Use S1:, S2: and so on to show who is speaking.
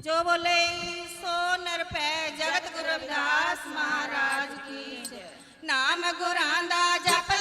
S1: ਜੋ ਬੋਲੇ ਸੋ ਨਿਰਭੈ ਜਗਤ ਗੁਰੂ ਰਵਿਦਾਸ ਮਹਾਰਾਜ ਕੀ ਨਾਮ ਗੁਰਾਂ ਦਾ ਜਪ